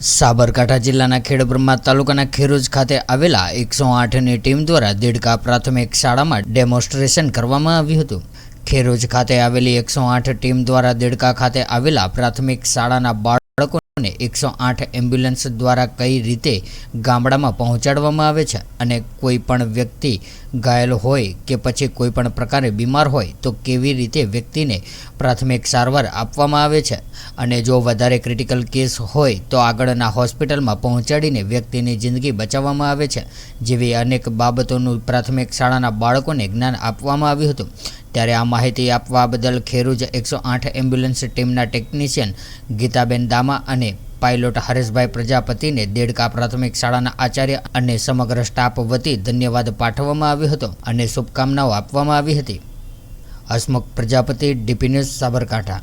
સાબરકાંઠા જિલ્લાના ખેડબ્રહ્મા તાલુકાના ખેરોજ ખાતે આવેલા એકસો આઠની ટીમ દ્વારા દેડકા પ્રાથમિક શાળામાં ડેમોન્સ્ટ્રેશન કરવામાં આવ્યું હતું. ખેરોજ ખાતે આવેલી એકસો આઠ ટીમ દ્વારા દેડકા ખાતે આવેલા પ્રાથમિક શાળાના બાળકોને એકસો આઠ એમ્બ્યુલન્સ દ્વારા કઈ રીતે ગામડામાં પહોંચાડવામાં આવે છે અને કોઈ પણ વ્યક્તિ ઘાયલ હોય કે પછી કોઈ પણ પ્રકારે બીમાર હોય તો કેવી રીતે વ્યક્તિને પ્રાથમિક સારવાર આપવામાં આવે છે? અને જો વધારે ક્રિટિકલ કેસ હોય તો આગળના હોસ્પિટલમાં પહોંચાડીને વ્યક્તિની જિંદગી બચાવવામાં આવે છે. જેવી અનેક બાબતોનું પ્રાથમિક શાળાના બાળકોને જ્ઞાન આપવામાં આવ્યું હતું. ત્યારે આ માહિતી આપવા બદલ ખેરૂજ એકસો આઠ એમ્બ્યુલન્સ ટીમના ટેકનિશિયન ગીતાબેન દામા અને પાયલોટ હરેશભાઈ પ્રજાપતિને દેડકા પ્રાથમિક શાળાના આચાર્ય અને સમગ્ર સ્ટાફ વતી ધન્યવાદ પાઠવવામાં આવ્યો હતો અને શુભકામનાઓ આપવામાં આવી હતી. Hasmukh Prajapati, DP news Sabarkantha.